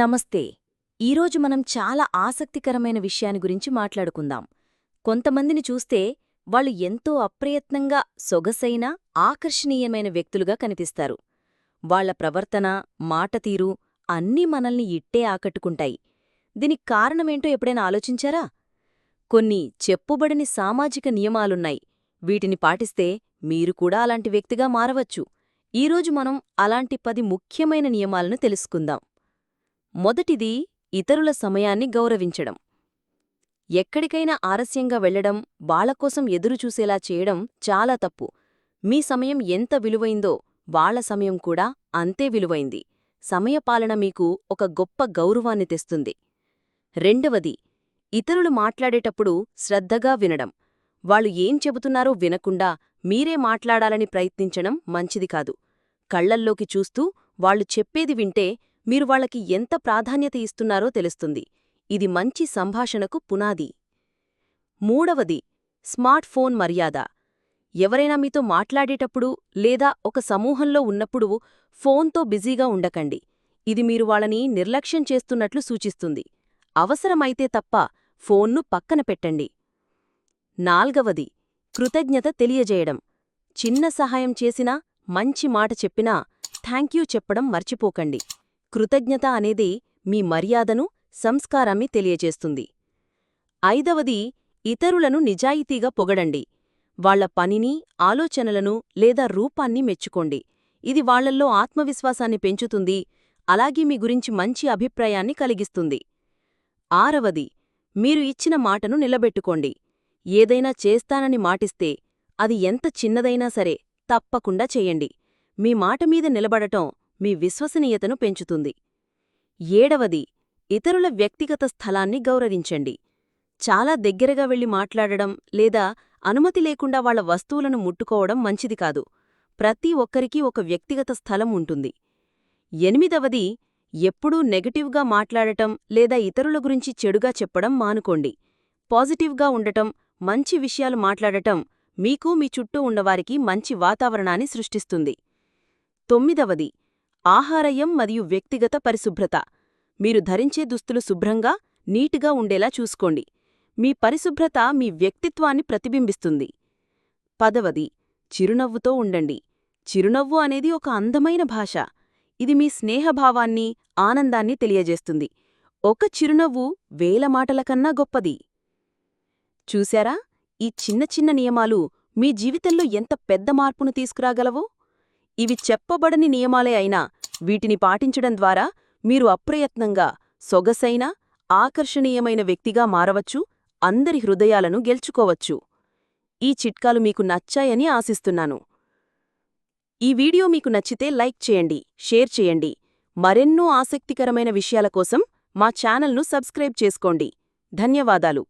నమస్తే. ఈరోజు మనం చాలా ఆసక్తికరమైన విషయాన్ని గురించి మాట్లాడుకుందాం. కొంతమందిని చూస్తే వాళ్ళు ఎంతో అప్రయత్నంగా సొగసైన ఆకర్షణీయమైన వ్యక్తులుగా కనిపిస్తారు. వాళ్ళ ప్రవర్తన మాటతీరు అన్నీ మనల్ని ఇట్టే ఆకట్టుకుంటాయి. దీనికి కారణమేంటో ఎప్పుడైనా ఆలోచించారా? కొన్ని చెప్పుబడని సామాజిక నియమాలున్నాయి. వీటిని పాటిస్తే మీరు కూడా అలాంటి వ్యక్తిగా మారవచ్చు. ఈరోజు మనం అలాంటి పది ముఖ్యమైన నియమాలను తెలుసుకుందాం. మొదటిది ఇతరుల సమయాన్ని గౌరవించడం. ఎక్కడికైనా ఆలస్యంగా వెళ్ళడం వాళ్ళకోసం ఎదురుచూసేలా చేయడం చాలా తప్పు. మీ సమయం ఎంత విలువైందో వాళ్ళ సమయం కూడా అంతే విలువైంది. సమయపాలన మీకు ఒక గొప్ప గౌరవాన్ని తెస్తుంది. రెండవది ఇతరులు మాట్లాడేటప్పుడు శ్రద్ధగా వినడం. వాళ్ళు ఏం చెబుతున్నారో వినకుండా మీరే మాట్లాడాలని ప్రయత్నించడం మంచిది కాదు. కళ్ళల్లోకి చూస్తూ వాళ్ళు చెప్పేది వింటే మీరు వాళ్ళకి ఎంత ప్రాధాన్యత ఇస్తున్నారో తెలుస్తుంది. ఇది మంచి సంభాషణకు పునాది. మూడవది స్మార్ట్ ఫోన్ మర్యాద. ఎవరైనా మీతో మాట్లాడేటప్పుడు లేదా ఒక సమూహంలో ఉన్నప్పుడు ఫోన్తో బిజీగా ఉండకండి. ఇది మీరు వాళ్ళని నిర్లక్ష్యం చేస్తున్నట్లు సూచిస్తుంది. అవసరమైతే తప్ప ఫోన్ను పక్కన పెట్టండి. నాల్గవది కృతజ్ఞత తెలియజేయడం. చిన్న సహాయం చేసినా మంచి మాట చెప్పినా థ్యాంక్యూ చెప్పడం మర్చిపోకండి. కృతజ్ఞత అనేది మీ మర్యాదను సంస్కారాన్ని తెలియజేస్తుంది. ఐదవది ఇతరులను నిజాయితీగా పొగడండి. వాళ్ళ పనిని ఆలోచనలను లేదా రూపాన్ని మెచ్చుకోండి. ఇది వాళ్ళల్లో ఆత్మవిశ్వాసాన్ని పెంచుతుంది అలాగే మీ గురించి మంచి అభిప్రాయాన్ని కలిగిస్తుంది. ఆరవది మీరు ఇచ్చిన మాటను నిలబెట్టుకోండి. ఏదైనా చేస్తానని మాటిస్తే అది ఎంత చిన్నదైనా సరే తప్పకుండా చెయ్యండి మీ మాటమీద నిలబడటం మీ విశ్వసనీయతను పెంచుతుంది. ఏడవది ఇతరుల వ్యక్తిగత స్థలాన్ని గౌరవించండి. చాలా దగ్గరగా వెళ్ళి మాట్లాడడం లేదా అనుమతి లేకుండా వాళ్ళ వస్తువులను ముట్టుకోవడం మంచిది కాదు. ప్రతి ఒక్కరికీ ఒక వ్యక్తిగత స్థలం ఉంటుంది. ఎనిమిదవది ఎప్పుడూ నెగటివ్గా మాట్లాడటం లేదా ఇతరుల గురించి చెడుగా చెప్పడం మానుకోండి. పాజిటివ్గా ఉండటం మంచి విషయాలు మాట్లాడటం మీకు మీ చుట్టూ ఉన్నవారికి మంచి వాతావరణాన్ని సృష్టిస్తుంది. తొమ్మిదవది ఆహారయం మరియు వ్యక్తిగత పరిశుభ్రత. మీరు ధరించే దుస్తులు శుభ్రంగా నీటిగా ఉండేలా చూసుకోండి. మీ పరిశుభ్రత మీ వ్యక్తిత్వాన్ని ప్రతిబింబిస్తుంది. పదవది చిరునవ్వుతో ఉండండి. చిరునవ్వు అనేది ఒక అందమైన భాష. ఇది మీ స్నేహభావాన్ని ఆనందాన్ని తెలియజేస్తుంది. ఒక చిరునవ్వు వేల మాటల కన్నా గొప్పది. చూశారా? ఈ చిన్న చిన్న నియమాలు మీ జీవితంలో ఎంత పెద్ద మార్పును తీసుకురాగలవో? ఇవి చెప్పబడని నియమాలే అయినా వీటిని పాటించడం ద్వారా మీరు అప్రయత్నంగా సొగసైన ఆకర్షణీయమైన వ్యక్తిగా మారవచ్చు అందరి హృదయాలను గెలుచుకోవచ్చు. ఈ చిట్కాలు మీకు నచ్చాయని ఆశిస్తున్నాను. ఈ వీడియో మీకు నచ్చితే లైక్ చేయండి షేర్ చేయండి. మరెన్నో ఆసక్తికరమైన విషయాల కోసం మా ఛానల్ను సబ్స్క్రైబ్ చేసుకోండి. ధన్యవాదాలు.